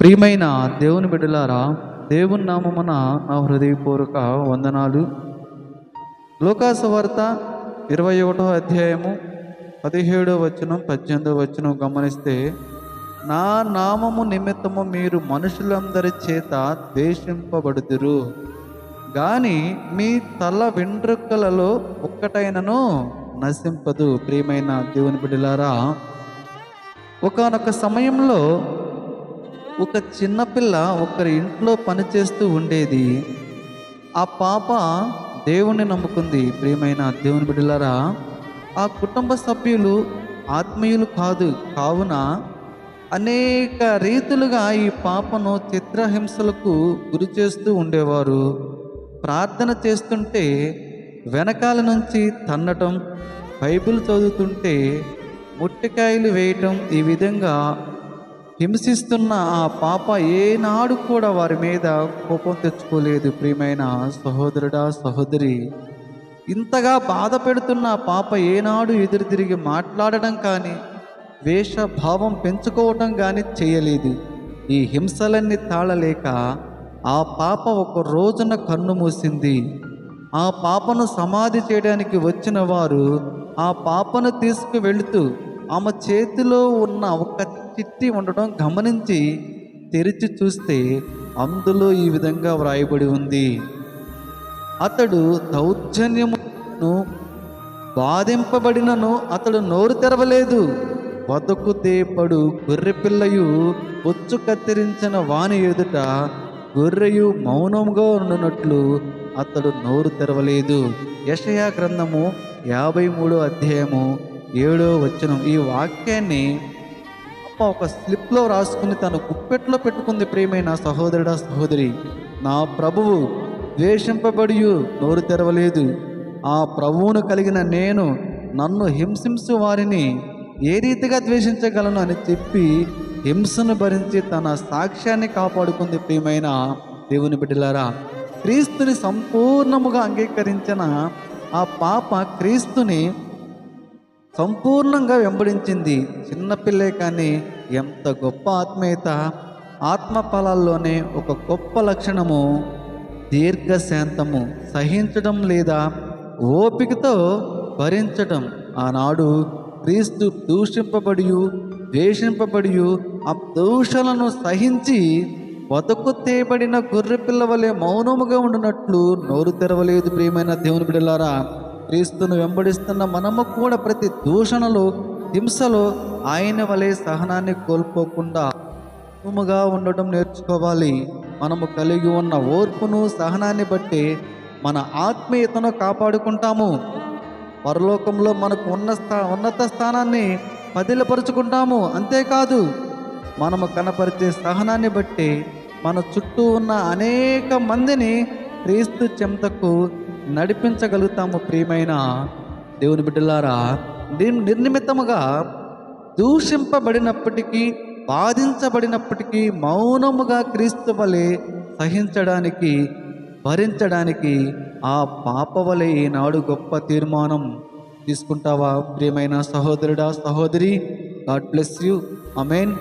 ప్రియమైన దేవుని బిడ్డలారా దేవుని నామమున నా హృదయపూర్వక వందనాలు. లోకాసవార్త ఇరవై ఒకటో అధ్యాయము పదిహేడో వచనం పద్దెనిమిదో వచనం గమనిస్తే నా నామము నిమిత్తము మీరు మనుషులందరి చేత ద్వేషింపబడుదురు కానీ మీ తల వెంట్రుకలలో ఒక్కటైనను నశింపదు. ప్రియమైన దేవుని బిడ్డలారా ఒకానొక సమయంలో ఒక చిన్నపిల్ల ఒకరి ఇంట్లో పనిచేస్తూ ఉండేది. ఆ పాప దేవుణ్ణి నమ్ముకుంది. ప్రియమైన దేవుని బిడ్డలారా ఆ కుటుంబ సభ్యులు ఆత్మీయులు కాదు. కావున అనేక రీతులుగా ఈ పాపను చిత్రహింసలకు గురి చేస్తూ ఉండేవారు. ప్రార్థన చేస్తుంటే వెనకాల నుంచి తన్నటం బైబిల్ చదువుతుంటే ముట్టికాయలు వేయటం ఈ విధంగా హింసిస్తున్న ఆ పాప ఏనాడు కూడా వారి మీద కోపం తెచ్చుకోలేదు. ప్రియమైన సహోదరుడా సహోదరి ఇంతగా బాధ పెడుతున్న పాప ఏనాడు ఎదురు తిరిగి మాట్లాడడం కానీ వేషభావం పెంచుకోవటం కానీ చేయలేదు. ఈ హింసలన్నీ తాళలేక ఆ పాప ఒక రోజున కన్ను మూసింది. ఆ పాపను సమాధి చేయడానికి వచ్చిన వారు ఆ పాపను తీసుకువెళుతూ ఆమె చేతిలో ఉన్న ఒక చిట్టి ఉండడం గమనించి తెరిచి చూస్తే అందులో ఈ విధంగా వ్రాయబడి ఉంది. అతడు దౌర్జన్యమును బాధింపబడినను అతడు నోరు తెరవలేదు. బతుకు దేపడు గొర్రెపిల్లయు బొచ్చు కత్తిరించిన వాని ఎదుట గొర్రెయు మౌనముగా ఉండునట్లు అతడు నోరు తెరవలేదు. యషయా గ్రంథము యాభై మూడో అధ్యాయము ఏడో వచనం ఈ వాక్యాన్ని అప్ప ఒక స్లిప్లో రాసుకుని తన గుప్పెట్లో పెట్టుకుంది ప్రియమైన సహోదరుడా సహోదరి. నా ప్రభువు ద్వేషింపబడి నోరు తెరవలేదు. ఆ ప్రభువును కలిగిన నేను నన్ను హింసించు వారిని ఏ రీతిగా ద్వేషించగలను అని చెప్పి హింసను భరించి తన సాక్ష్యాన్ని కాపాడుకుంది ప్రియమైన దేవుని బిడ్డలారా. క్రీస్తుని సంపూర్ణముగా అంగీకరించిన ఆ పాప క్రీస్తుని సంపూర్ణంగా వెంబడించింది. చిన్నపిల్లే కానీ ఎంత గొప్ప ఆత్మీయత. ఆత్మ ఫలాల్లోనే ఒక గొప్ప లక్షణము. దీర్ఘశాంతము. సహించడం లేదా ఓపికతో భరించడం ఆనాడు క్రీస్తు దూషింపబడి ద్వేషింపబడి ఆ దూషణలను సహించి బతుకు తేబడిన గొర్రె పిల్ల వలె మౌనముగా ఉండినట్లు నోరు తెరవలేదు ప్రియమైన దేవుని బిడ్డలారా. క్రీస్తును వెంబడిస్తున్న మనము కూడా ప్రతి దూషణలో హింసలో ఆయన వలె సహనాన్ని కోల్పోకుండా మౌనముగా ఉండటం నేర్చుకోవాలి. మనము కలిగి ఉన్న ఓర్పును సహనాన్ని బట్టి మన ఆత్మీయతను కాపాడుకుంటాము. పరలోకంలో మనకు ఉన్న స్థా ఉన్నత స్థానాన్ని పదిలపరుచుకుంటాము అంతేకాదు మనము కనపరిచే సహనాన్ని బట్టి మన చుట్టూ ఉన్న అనేక మందిని క్రీస్తు చెంతకు నడిపించగలుగుతాము ప్రియమైన దేవుని బిడ్డలారా. దీని నిర్నిమిత్తముగా దూషింపబడినప్పటికీ బాధించబడినప్పటికీ మౌనముగా క్రీస్తు వలె సహించడానికి భరించడానికి ఆ పాప వలె ఈనాడు గొప్ప తీర్మానం తీసుకుంటావా ప్రియమైన సహోదరుడా సహోదరి? God bless you. అమేన్